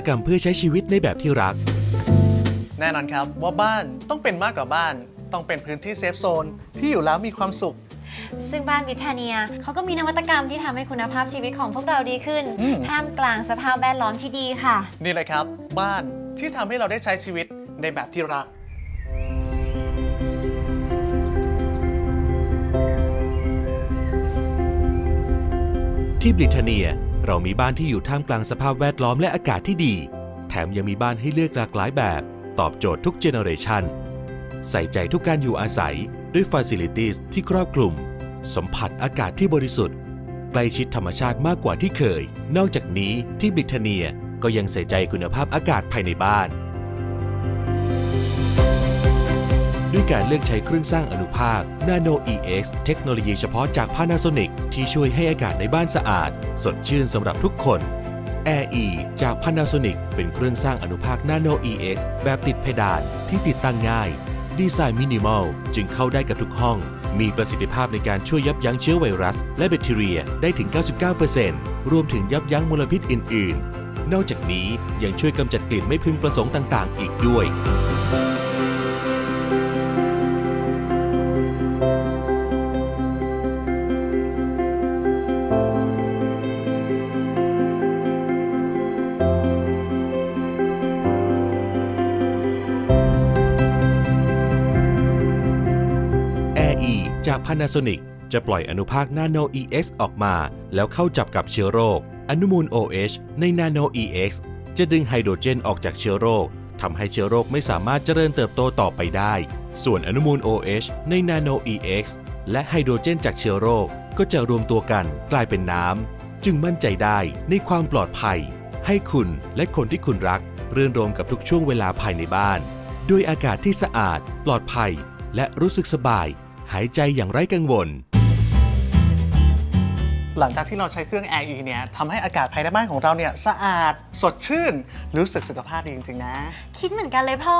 ตกรรมเพื่อใช้ชีวิตในแบบที่รัก แน่นอนครับว่าบ้านต้องเป็นมากกว่าบ้าน ต้องเป็นพื้นที่เซฟโซนที่อยู่แล้วมีความสุข ซึ่งบ้านวิทาเนียเขาก็มีนวัตกรรมที่ทำให้คุณภาพชีวิตของพวกเราดีขึ้นอืม ท่ามกลางสภาพแวดล้อมที่ดีค่ะ นี่เลยครับ บ้านที่ทำให้เราได้ใช้ชีวิตในแบบที่รัก ที่บริเทเนีย เรามีบ้านที่อยู่ท่ามกลางสภาพแวดล้อมและอากาศที่ดี แถมยังมีบ้านให้เลือกหลากหลายแบบ ตอบโจทย์ทุกเจเนอเรชันใส่ใจทุกการอยู่อาศัยด้วยฟ a ซิลิตี้ที่ครอบคลุม สัมผัสอากาศที่บริสุทธิ์ ใกล้ชิดธรรมชาติมากกว่าที่เคย นอกจากนี้ที่บริเทเนียก็ยังใส่ใจคุณภาพอากาศภายในบ้าน ด้วยการเลือกใช้เครื่องสร้างอนุภาค Nano EX เทคโนโลยีเฉพาะจาก Panasonic ที่ช่วยให้อากาศในบ้านสะอาด สดชื่นสำหรับทุกคน Air E จาก Panasonic เป็นเครื่องสร้างอนุภาค Nano EX แบบติดเพดานที่ติดตั้งง่าย ดีไซน์มินิมอลจึงเข้าได้กับทุกห้อง มีประสิทธิภาพในการช่วยยับยั้งเชื้อไวรัส และแบคทีเรียได้ถึง 99%รวมถึงยับยั้งมลพิษอื่น ๆ นอกจากนี้ยังช่วยกำจัดกลิ่นไม่พึงประสงค์ต่าง ๆ อีกด้วย จาก Panasonic จะปล่อยอนุภาค Nano EX ออกมา แล้วเข้าจับกับเชื้อโรค อนุมูล OH ใน Nano EX จะดึงไฮโดรเจนออกจากเชื้อโรคทำให้เชื้อโรคไม่สามารถเจริญเติบโตต่อไปได้ ส่วนอนุมูล OH ใน Nano EX และไฮโดรเจนจากเชื้อโรคก็จะรวมตัวกันกลายเป็นน้ำ จึงมั่นใจได้ในความปลอดภัย ให้คุณและคนที่คุณรัก เรื่นรมกับทุกช่วงเวลาภายในบ้าน ด้วยอากาศที่สะอาด ปลอดภัย และรู้สึกสบาย หายใจอย่างไร้กังวล หลังจากที่เราใช้เครื่อง Air E เนี่ยทำให้อากาศภายในบ้านของเราเนี่ยสะอาดสดชื่น รู้สึกสุขภาพดีจริง ๆ นะ คิดเหมือนกันเลยพ่อ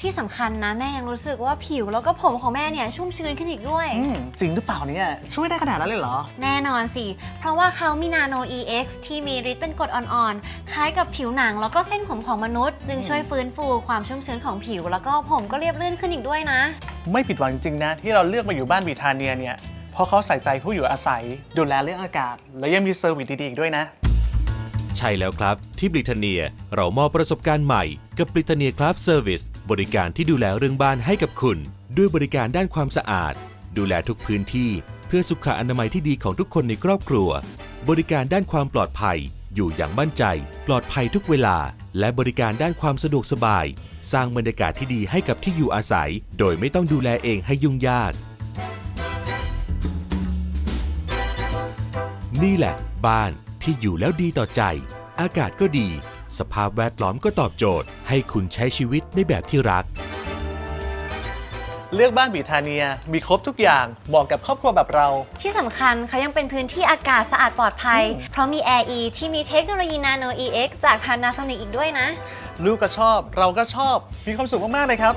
ที่สำคัญนะแม่ยังรู้สึกว่าผิวแล้วก็ผมของแม่เนี่ยชุ่มชื้นขึ้นอีกด้วย อืม จริงหรือเปล่าเนี่ย ช่วยได้ขนาดนั้นเลยเหรอ แน่นอนสิ เพราะว่าเขามี Nano EX ที่มีฤทธิ์เป็นกรดอ่อนๆ คล้ายกับผิวหนังแล้วก็เส้นผมของมนุษย์ จึงช่วยฟื้นฟูความชุ่มชื้นของผิว แล้วก็ผมก็เรียบลื่นขึ้นอีกด้วยนะ ไม่ผิดหวังจริงๆนะที่เราเลือกมาอยู่บ้านบีทาเนียเนี่ยเพราะเขาใส่ใจผู้อยู่อาศัย ดูแลเรื่องอากาศ และยังมีเซอร์วิสดีๆอีกด้วยนะ ใช่แล้วครับ ที่บริเทเนีย เรามอบประสบการณ์ใหม่ กับบริเทเนียคลับเซอร์วิสบริการที่ดูแลเรื่องบ้านให้กับคุณ ด้วยบริการด้านความสะอาด ดูแลทุกพื้นที่ เพื่อสุขอนามัยที่ดีของทุกคนในครอบครัว บริการด้านความปลอดภัย อยู่อย่างมั่นใจ ปลอดภัยทุกเวลา และบริการด้านความสะดวกสบาย สร้างบรรยากาศที่ดีให้กับที่อยู่อาศัย โดยไม่ต้องดูแลเองให้ยุ่งยาก นี่แหละ บ้านที่อยู่แล้วดีต่อใจ อากาศก็ดี สภาพแวดล้อมก็ตอบโจทย์ ให้คุณใช้ชีวิตในแบบที่รัก เลือกบ้านบีทาเนีย มีครบทุกอย่างเหมาะกับครอบครัวแบบเรา ที่สำคัญเขายังเป็นพื้นที่อากาศสะอาดปลอดภัย เพราะมี Air E ที่มีเทคโนโลยี Nano EX จาก Panasonic อีกด้วยนะ ลูกก็ชอบ เราก็ชอบ มีความสุขมาก ๆ เลยครับ